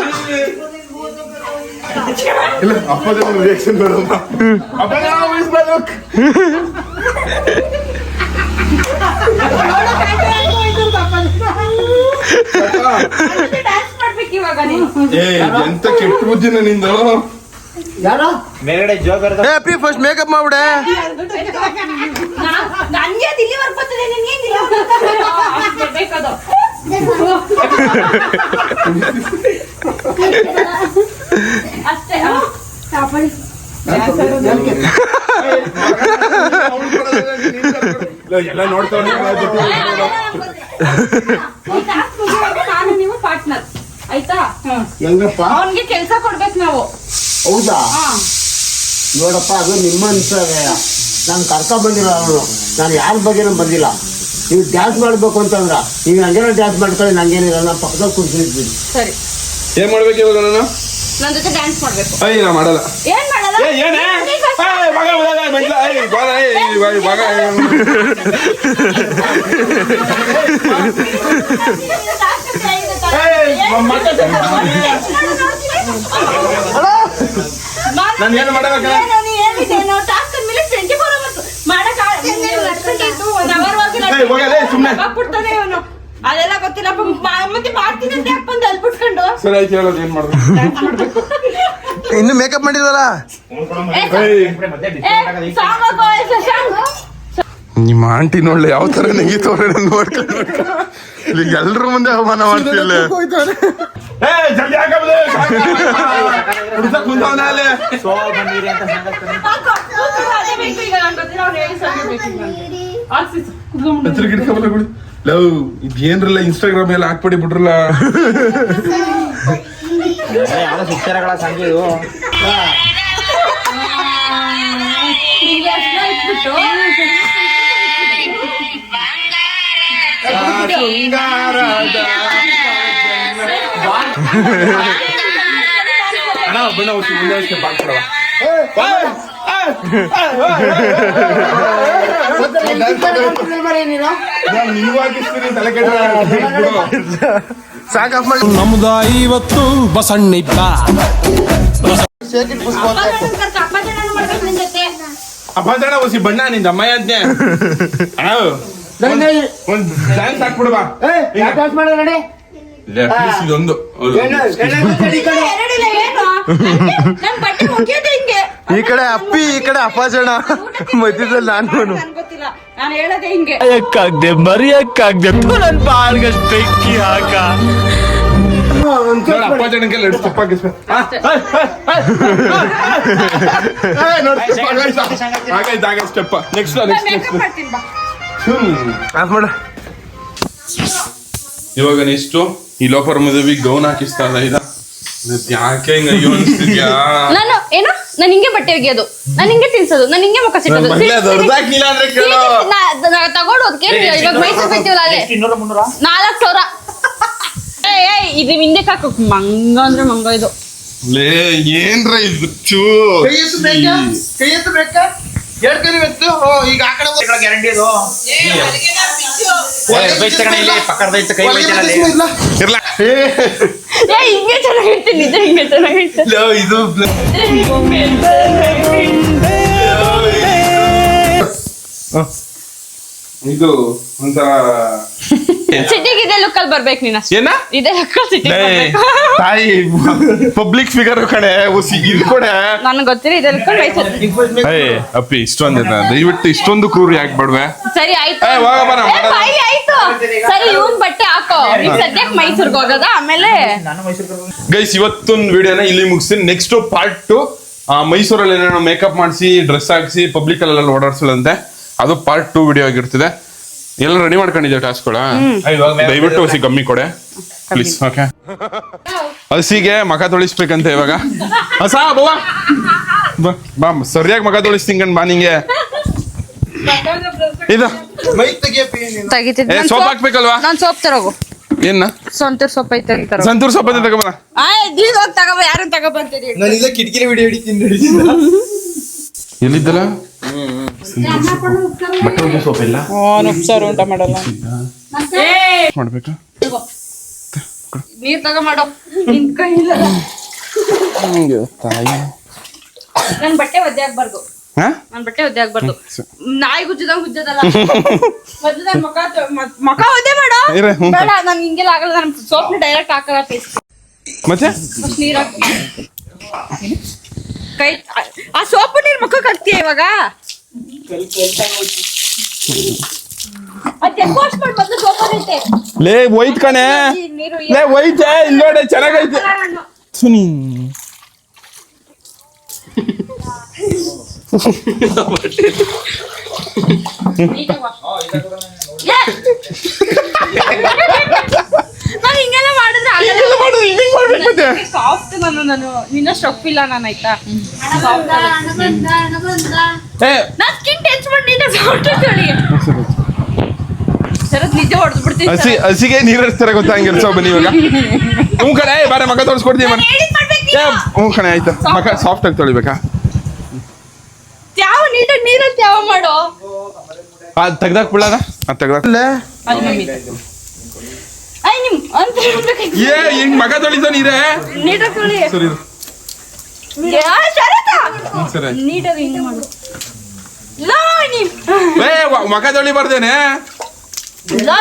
Speaker 2: ಇಲ್ಲ ಅಪ್ಪದ ರಿಯಾಕ್ಷನ್ ಬೇಡಮ್ಮ ಅಪ್ಪನ ಉಳಿಸ್ಬೇಕು
Speaker 1: ಡ್ಯಾನ್ಸ್ ಮಾಡ್ಬೇಕು ಇವಾಗ ನೀನು
Speaker 2: ಏ ಎಂತ ಕೆಟ್ಟ ಬುದ್ಧಿನ ನಿಂದು
Speaker 3: ಯಾರೋ
Speaker 6: ಮೇಲ್ಗಡೆ
Speaker 5: ಏ ಪ್ರೀ ಫಸ್ಟ್ ಮೇಕಪ್ ಮಾಡ್ಬಿಡೆ
Speaker 1: ನನ್ಗೆ ಇಲ್ಲಿವರೆಗೆ ಬರ್ತದೆ ನಿನ್ಗೆ ಅಷ್ಟೇ ಬೇಕದು ಅಷ್ಟೇ ಆ.
Speaker 2: ಎಲ್ಲ ನೋಡ್ತಾವ
Speaker 1: ಈ task ಮುಗಿಯುವಾಗ ನಾನು ನೀವು ಪಾರ್ಟ್ನರ್ ಆಯ್ತಾ
Speaker 3: ಹೆಂಗಪ್ಪ?
Speaker 1: ಅವನ್ಗೆ ಕೆಲಸ ಕೊಡ್ಬೇಕು ನಾವು.
Speaker 3: ಹೌದಾ?
Speaker 1: ಹಾ.
Speaker 3: ನೋಡಪ್ಪ ಅದು ನಿಮ್ಮ ಅನ್ಸದೆ ನಾನು ಕರ್ಕ ಬಂದಿಲ್ಲ ಅವನು ನಾನು ಯಾರ ಬಗ್ಗೆನೂ ಬಂದಿಲ್ಲ. ನೀವು ಡ್ಯಾನ್ಸ್ ಮಾಡ್ಬೇಕು ಅಂತಂದ್ರ ನೀವು ಹಂಗೇನ ಡ್ಯಾನ್ಸ್ ಮಾಡ್ಕೊಳ್ಳಿ ನಂಗೇನಿಲ್ಲ. ನಾನು ಪಕ್ಕದಲ್ಲಿ ಕುಂತಿದ್ದೀನಿ
Speaker 1: ಸರಿ.
Speaker 2: ಏನ್ ಮಾಡ್ಬೇಕು ಇವಾಗ ನಾನು?
Speaker 1: ನನ್ನ ಜೊತೆ ಡ್ಯಾನ್ಸ್ ಮಾಡ್ಬೇಕು.
Speaker 2: ಅಯ್ಯ ನಾ ಮಾಡಲ್ಲ.
Speaker 1: ಏನ್ ಮಾಡಲ್ಲ?
Speaker 2: ಏ ಏನೇ? ಏ, ಮಗ ಮಗ ಮೆಂಟ್ಲ. ಏ ಬಾರ ಏ ಈ ಬಾ- ಈ ಮಗ ನಾನ್ ಏನು ಮಾಡಬೇಕಲ್ಲ?
Speaker 1: ಅದೆಲ್ಲ ಗೊತ್ತಿಲ್ಲ ಮತ್ತೆ ಮಾಡ್ತೀನಿ ಅಂತ ಅಪ್ಪಂದು ಅಲ್ಬಿಟ್ಕೊಂಡು
Speaker 2: ಸರಿ ಆಯ್ತು ಹೇಳೋದು ಏನ್ ಮಾಡ್ಬೇಕು
Speaker 5: ಇನ್ನು ಮೇಕಪ್ ಮಾಡಿಲ್ವಲ್ಲ. ನಿಮ್ಮ ಆಂಟಿ ನೋಡ್ಲಿ ಯಾವ ತರ ನೆಗಿತವ್ರೆ ನೋಡ್ಕೊಂಡು ಇಲ್ಲಿ ಎಲ್ರ ಮುಂದೆ ಅವಮಾನ ಮಾಡ್ತಿಲ್ಲ.
Speaker 2: ಏ ಜಲ್ದಿ ಇನ್ಸ್ಟಾಗ್ರಾಮ್ ಎಲ್ಲ ಕುಂತವನ ಅಲ್ಲಿ
Speaker 6: ಸೋ ಬಂದಿರಿ
Speaker 2: ಅಣ್ಣ ಬಣ್ಣ ಐವತ್ತು ಮುಂದೆ ಹೊಸಿ ಬಾಕ್ಬಿಡವ
Speaker 7: ನಮ್ದ ಇವತ್ತು ಬಸಣ್ಣಿಬ್ಬ
Speaker 2: ಅಪ್ಪಂತಣ್ಣ ಹೊಸಿ ಬಣ್ಣ ನಿಂದ ಅಮ್ಮ ಅಂತೆ ಡ್ಯಾನ್ಸ್ ಇದೊಂದು
Speaker 5: ಈ ಕಡೆ. ಅಪ್ಪಿ ಈ ಕಡೆ ಅಪ್ಪಾಜಣ. ಮಧ್ಯದಲ್ಲಿ ನಾನು
Speaker 6: ನನ್ ಗೊತ್ತಿಲ್ಲ? ನಾನು ಹೇಳೋದೇ ಹಿಂಗೆ.
Speaker 7: ಮರೆಯಕ್ಕಾಗ್ದೆ. ಮರೆಯಕ್ಕಾಗ್ದೆ ನನ್ ಬಾಳ್ಗಷ್ಟು ಬೆಂಕಿ ಹಾಕ.
Speaker 2: ಹಾಗಾಯ್ತು? ಹಾಗಾಯ್ತು ಸ್ಟೆಪ್ ನೆಕ್ಸ್ಟ್ ನೆಕ್ಸ್ಟ್
Speaker 5: ಆಫ್ ಮಾಡ.
Speaker 2: ಇವಾಗ ನೆಕ್ಸ್ಟ್ ಈ ಲೋಫರ್ ಮದುವೆ ಗೌನ್ ಹಾಕಿಸ್ತಾ ಇಲ್ಲ ಯಾಕೆ ಹಿಂಗ ಅಯ್ಯೋ ಅನ್ಸ್ತಿದ್ಯಾ?
Speaker 1: ನಾನು ಏನು? ನಾನು ಹಿಂಗೆ ಬಟ್ಟೆ ಒಗೆಯೋದು. ನಾನು ಹಿಂಗೆ ತಿನ್ಸೋದು. ನಾನು ಹಿಂಗೆ ಮುಖ ಸಿಟ್ಟೋದು.
Speaker 2: ದೊಡ್ಡದಾಗಿಲ್ಲ ಅಂದ್ರೆ ಅರ್ಧಾಕ್ಲಿಲ್ಲ ಅಂದ್ರೆ ಕೇಳು
Speaker 1: ತಗೊಂಡೋದ್ಕೆ ಇವಾಗ ಮೈಸೂರು ಹೋಗ್ತೀವಲ್ಲ ಅಲ್ಲೇ. ನಾಲ್ಕು ಸಾವಿರ. ಏಯ್, ಇದು ಹಿಂದೆ ಕಾಕು ಮಂಗ ಅಂದ್ರೆ ಮಂಗ ಇದು.
Speaker 2: ಲೇ ಏನ್ರ ಇದು ಚೂ.
Speaker 8: ಕೈ ಎತ್ತು ಬೇಕಾ? ಕೈ ಎತ್ತು ಇಲ್ಲಿ ಪಕ್ಕದ ಬೈತ್ ಕೈ ಬೈತಲ್ಲ ಅಲ್ಲಿ
Speaker 2: ಇರ್ಲ.
Speaker 1: ಏ. ಹಿಂಗೆ ಚೆನ್ನಾಗೈತೆ ನಿಜ ಹಿಂಗೆ ಚೆನ್ನಾಗೈತೆ
Speaker 2: ಇದು ಇದು ಒಂಥರ
Speaker 1: ಸಿಟಿಗೆ ಇದೇ ಲುಕ್ಕಲ್ಲಿ ಬರ್ಬೇಕು ನೀನು ಅಷ್ಟೇ.
Speaker 2: ಏನ?
Speaker 1: ಇದೇ ಲುಕ್ಕಲ್ಲಿ ಸಿಟಿಗೆ ಬರ್ಬೇಕು.
Speaker 2: ತಾಯಿ ಪಬ್ಲಿಕ್ ಫಿಗರ್ ಕಡೆ ಉಸಿ ಇದು ಕೊಡೆ
Speaker 1: ನನಗೆ ಗೊತ್ತಿಲ್ಲ ಇದೇ ಲುಕ್ಕಲ್ಲಿ ಮೈಸೂರು
Speaker 2: ಏ ಅಪ್ಪಿ ಇಷ್ಟೊಂದು ದಯವಿಟ್ಟು ಇಷ್ಟೊಂದು ಕ್ರೂರಿ ಯಾಕೆ ಬಡ್ವೆ.
Speaker 1: ಸರಿ ಆಯ್ತು.
Speaker 2: ಏ, ಮಾಡೋದು.
Speaker 1: ಬಾಯಿ ಆಯ್ತು. ಸರಿ ಇವನ್ ಬಟ್ಟೆ ಹಾಕೋ. ಈಗ ಸದ್ಯಕ್ಕೆ ಮೈಸೂರ್ಗೆ ಹೋಗೋದ? ಆಮೇಲೆ?
Speaker 8: ನಾನು ಮೈಸೂರು
Speaker 2: ಗೈಸ್ ಇವತ್ತೊಂದು ವಿಡಿಯೋನ ಇಲ್ಲಿ ಮುಗಿಸ್ತೀನಿ. ನೆಕ್ಸ್ಟ್ ಪಾರ್ಟ್ ಟು ಮೈಸೂರಲ್ಲಿ ಏನೇನೋ ಮೇಕಪ್ ಮಾಡಿಸಿ ಡ್ರೆಸ್ ಹಾಕಿಸಿ ಪಬ್ಲಿಕ್ ಅಲ್ಲೆಲ್ಲ ಓಡಾಡ್ಸಲಂತೆ ಅದು ಪಾರ್ಟ್ ಟು ವಿಡಿಯೋ ಆಗಿರ್ತದೆ. ಎಲ್ಲ ರೆಡಿ ಮಾಡ್ಕೊಂಡಿದ್ದೆ ಟಾಸ್ಕ್ಗಳ ದಯವಿಟ್ಟು ಹಸಿ ಕಮ್ಮಿ ಕೊಡೆ. ಪ್ಲೀಸ್ ಓಕೆ ಹಸಿಗೆ ಮಖ ತೊಳಿಸ್ಬೇಕಂತ ಇವಾಗ. ಹಸ ಬವ್ವ ಬಾ. ಬಾ ಸರಿಯಾಗಿ ಮಖ ತೊಳಿಸ್ತೀನಿ ಬಾ ನಿಂಗೆ. ಇದು.
Speaker 1: ತೆಗಿತಿದ್
Speaker 2: ಏ ಸೋಪ್ ಹಾಕ್ಬೇಕಲ್ವಾ?
Speaker 1: ನಾನು ಸೋಪ್ ತರೋಗು.
Speaker 2: ಏನ
Speaker 1: ಸಂತೂರ್ ಸೊಪ್ಪ ಐತೆ ತರೋ
Speaker 2: ಸಂತೂರ್ ಸೋಪ್ ಅಂತ ತಗೊಂಬ.
Speaker 1: ದೀದ್ ಹೋಗಿ ತಗೋಬ ಯಾರನ್ನ ತಗೋಬಂತೀರಿ
Speaker 9: ಇಲ್ಲ ಕಿಟಕಿಲಿ ವಿಡಿಯೋ ಹಿಡಿತೀನಿ
Speaker 2: ಎಲ್ಲಿದ್ದಲ್ಲ? ಬಟ್ಟೆ ಒಗೆ ಸೋಪ್ ಇಲ್ಲ?
Speaker 6: ಉಪ್ಸಾರು ಊಟ ಮಾಡಲ್ಲ
Speaker 2: ಮಾಡ್ಬೇಕಾ?
Speaker 1: ನೀರ್ ತಗೊಂಬಾಡೋ ನಿನ್ ಕೈಯಿಲ್ಲ
Speaker 2: ತಾಯಿ.
Speaker 1: ನನ್ ಬಟ್ಟೆ ಒದ್ದೆ ಆಗ್ಬಾರ್ದು.
Speaker 2: ಹಾ?
Speaker 1: ನನ್ ಬಟ್ಟೆ ಒದ್ದೆ ಆಗ್ಬಾರ್ದು. ನಾಯಿ ಗುಜ್ಜದಂಗ್ ಗುಜ್ಜದಲ್ಲ. ಮೊದ್ಲು ಮುಖ ತೊ- ಮ- ಮುಖ ಒದ್ದೆ ಮಾಡೋ.
Speaker 2: ಇರೆ, ಹ್ಞೂ.
Speaker 1: ಬೇಡ ನನ್ ಹಿಂಗೆಲ್ಲ ಆಗಲ್ಲ. ನನ್ ಸೋಪ್ನ ಡೈರೆಕ್ಟ್ ಹಾಕಲ್ಲ ಫೇಸ್
Speaker 2: ಮತ್ತೆ?
Speaker 1: ನೀರ್ ಹಾಕಿ. ಕೈ ಆ- ಆ ಸೋಪು ನೀರ್ ಮುಖಕ್ಕೆ ಹಾಕ್ತೀಯ ಇವಾಗ? ಅದೇ ವಾಶ್ ಮಾಡಿ ಮೊದ್ಲು ಸೋಪ್ ಐತೆ
Speaker 2: ಲೇ ಒಯ್ತ್ ಕಣೆ.
Speaker 1: ನೀರು
Speaker 2: ಲೇ ಒಯ್ತೆ ಇಲ್ಲೋಡೆ ಚೆನ್ನಾಗೈತೆ. ಸುನಿ.
Speaker 1: ನಾನು ಹಿಂಗೆಲ್ಲ ಮಾಡಿದ್ರೆ
Speaker 2: ಹಿಂಗೆಲ್ಲ ಮಾಡೋದು ಹಿಂಗ್ ಮಾಡ್ಬೇಕು ಮತ್ತೆ.
Speaker 1: ಸಾಫ್ಟ್ ನಾನು ನಾನು ನಿನ್ನ ಸ್ಟಫ್ ಇಲ್ಲ ನಾನು ಆಯ್ತಾ?
Speaker 2: ಏ.
Speaker 1: ನಾ ಸ್ಕಿನ್ ಟೆಚ್ ಮಾಡಿ ನಿನ್ನ ಸಾಫ್ಟ್ ಹೇಳಿ ಶರತ್ ನಿಜ ಹೊಡೆದು ಬಿಡ್ತೀನಿ
Speaker 2: ಹಸಿ ಹಸಿಗೆ ನೀರ್ ಹರಿಸ್ತಾರೆ ಗೊತ್ತಾ ಹಂಗೆ ಇರ್ಸೋ ಬನ್ನಿ ಇವಾಗ? ಹ್ಞೂ ಕಣೆ ಏ, ಬಾರೆ ಮಗ ಮನೆ ಏ ಹ್ಞೂ ಕಣೆ ಆಯ್ತು. ಮಗ ಸಾಫ್ಟ್ ಆಗಿ ತೊಳಿಬೇಕಾ?
Speaker 1: ಯಾವ ನೀಟಾಗಿ ನೀರಲ್ಲಿ ಯಾವ ಮಾಡೋ.
Speaker 2: ಅದು ತೆಗ್ದಾಕ್ ಬಿಡದ ಅದು ತೆಗ್ದಾಕ್
Speaker 1: ಐ ನಿಮ್ ಅಂತ.
Speaker 2: ಏ ಹಿಂಗ್ ಮಗ ತೊಳಿತ ನೀರೇ
Speaker 1: ನೀಟಾಗಿ ತೊಳಿ.
Speaker 2: ಸರಿ
Speaker 1: ಯಾ, ಶರತ!
Speaker 2: ಹ್ಮ್, ಸರಿ ಆಯ್ತು.
Speaker 1: ನೀಟಾಗಿ ಹಿಂಗ್ ಮಾಡು. ಲಾ ನಿಮ್
Speaker 2: ಏ ವ- ಮಗ ತೊಳಿಬಾರ್ದೇನೆ.
Speaker 1: ಲಾ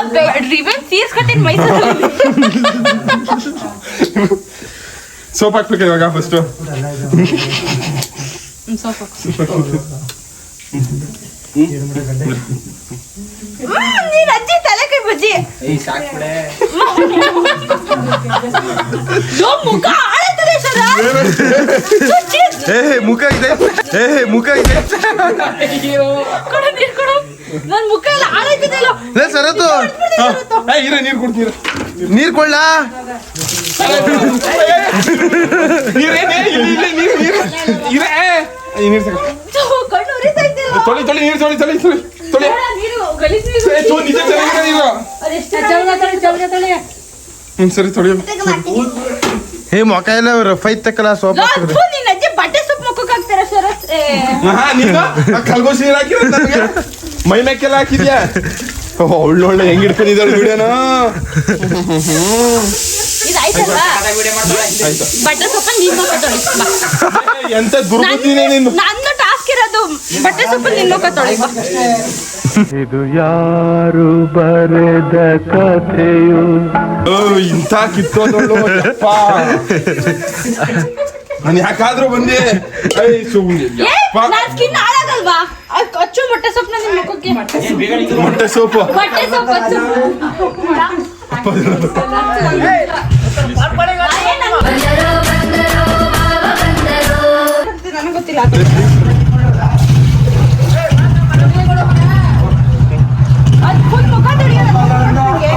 Speaker 1: ರಿವೆನ್ ತೀರ್ಸ್ಕೊತೀನಿ ಮೈಸೂರಲ್ಲಿ?
Speaker 2: ಸೋಪ್ ಹಾಕ್ಬೇಕು ಇವಾಗ ಫಸ್ಟು
Speaker 1: ನೀನ್ ಅಜ್ಜಿ ಬಜ್ಜಿ. ಮುಖ ಆಳತ್ತದೆ
Speaker 5: ಏ ಮುಖ ಇದೆ. ಏ ಮುಖ ಇದೆ.
Speaker 1: ಕೊಡು ನೀರ್ ಕೊಡು. ನನ್ ಮುಖ ಎಲ್ಲ ಆಳಾಯ್ತದಲ್ಲ
Speaker 5: ಲೇ ಸರತ್ತು
Speaker 2: ಏ ಇರ ನೀರು ಕೊಡ್ತೀರ.
Speaker 5: ನೀರ್ ಕೊಳ್ಳ
Speaker 2: ತೊಳಿ ತೊಳಿ ನೀರು ತೊಳಿ ತೊಳಿ ತೊಳಿ ಸರಿ ತೊಳಿ.
Speaker 5: ಹೇ ಮೊಕ ಎಲ್ಲ ರಫ್ ಐತಕ್ಕಲ್ಲ ಸೋಪ್ ಹಾಕಿದ್ರೆ
Speaker 2: ಕಲ್ಗೋಸಿ ನೀರು ನನಗೆ? ಮೈ ಮೆಕ್ಕೆಲ್ಲ ಹಾಕಿದ್ಯಾ? ಒಳ್ಳೊಳ್ಳೆ ಹೆಂಗ್ ಇಡ್ಕೊಂಡಿದ್ದಾಳೆ ವಿಡಿಯೋನ?
Speaker 1: ಇದು ಆಯ್ತಲ್ವಾ? ಬಟ್ಟೆ ಸೊಪ್ಪ ನೀನ್ ಮುಖ ತೊಳಿ ಬಾ.
Speaker 2: ಎಂತ ದುರ್ಬುದ್ಧಿನೇ ನೀನು
Speaker 1: ನಂದು ಟಾಸ್ಕ್ ಇರೋದು ಬಟ್ಟೆ ಸೊಪ್ಪು ನಿನ್ ತೊಳಿ ಬಾ.
Speaker 7: ಇದು ಯಾರು ಬರೆದ ಕಥೆಯು?
Speaker 2: ಓ, ಇಂಥ ಕಿತ್ತೋದೊಳ್ಳು ಯಪ್ಪ ನಾನು ಯಾಕಾದ್ರೂ ಬಂದೆ. ಐ ಯಪ್ಪ.
Speaker 1: ನಾನ್ ಸ್ಕಿನ್ ಹಾಳಾಗಲ್ವಾ ಅದ್ ಅಚ್ಚು ಬಟ್ಟೆ ಸೊಪ್ಪು ನಿನ್ ಮುಖಕ್ಕೆ
Speaker 2: ಮೊಟ್ಟೆ ಸೋಪು
Speaker 1: ಬಟ್ಟೆ ಸೊಪ್ಪು ಅಚ್ಚು ನನಗೆ ಗೊತ್ತಿಲ್ಲ ಅದ್ full ಮುಖ ತೊಳೆಯೋದು ನನಗೆ.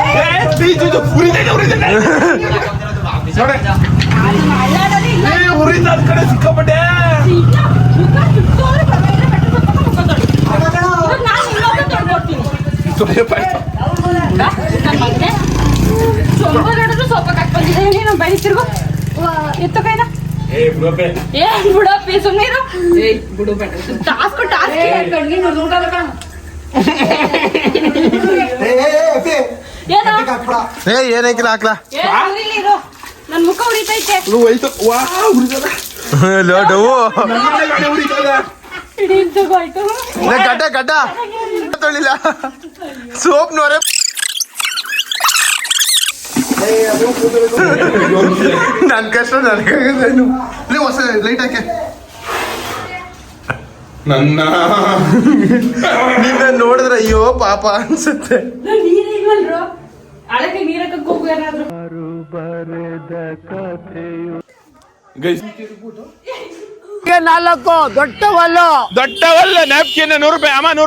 Speaker 2: ಏ, ಬೀಜದ ಉರಿತೈತೆ, ಉರಿತೈತೆ. ನೋಡಿ,
Speaker 1: ಅಲ್ಲಾಡೋದೇ ಇಲ್ಲ.
Speaker 2: ಏ, ಉರಿತದ ಕಡೆ ಸಿಕ್ಕಾಪಟ್ಟೆ
Speaker 1: ಇಲ್ಲ, ಮುಖ ಸುತ್ತೋದ್ರೆ ಪರವಾಗಿಲ್ಲ, ಬಟ್ಟೆ ಸೊಪ್ಪನ್ನ ಮುಖ ತೊಳಿ. ಇವಾಗ ನಾನ್ ನಿನ್ ಮುಖ ತೊಳ್ಕೊಡ್ತೀನಿ.
Speaker 2: ತೊಳೆಯಪ್ಪ ಆಯ್ತು.
Speaker 1: ನನ್ ಮಗ್ನೆ ಸೊಂಬ ನೋಡಿದ್ರು ಸೊಪ್ಪಕ್ಕೆ ಹಾಕ್ಬಂದಿದೆ ನೀನು ಬೆಳಿ ತಿರ್ಗು ಎತ್ತು ಕೈನ ಏ ಬಿಡಪ್ಪಿ ಸುಮ್ಮನಿರು ಟಾಸ್ಕ್ ಟಾಸ್ಕ್ ಏನೋ
Speaker 5: ಏ ಏನಕ್ಕಿಲ್ಲ ಹಾಕ್ಲಾ.
Speaker 1: ನನ್ ಮುಖ ಉರಿತೈತೆ
Speaker 2: ಅದು ಹೋಯ್ತು
Speaker 5: ಗಡ್ಡ ಗಡ್ಡ. ತೊಳಿಲ್ಲ ಸೋಪ್ ನೋರೆ ನನ್ ಕಷ್ಟ. ನನಗೆ ಹೊಸ ಲೈಟ್ ಹಾಕೆ.
Speaker 2: ನನ್ನ.
Speaker 5: ನಿನ್ನ ನೋಡಿದ್ರೆ ಅಯ್ಯೋ ಪಾಪ ಅನ್ಸುತ್ತೆ.
Speaker 1: ಬರೆದ ಇಲ್ವಲ್ರು? ಅಳಕ್ಕೆ ದೊಡ್ಡ ಹೋಗು
Speaker 2: ದೊಡ್ಡ
Speaker 7: ನಾಲ್ಕು
Speaker 2: ದೊಡ್ಡವಲ್ಲ. ನ್ಯಾಪ್ಕಿನ್ ನೂರು ರೂಪಾಯಿ ಅಮ್ಮ ನೂರು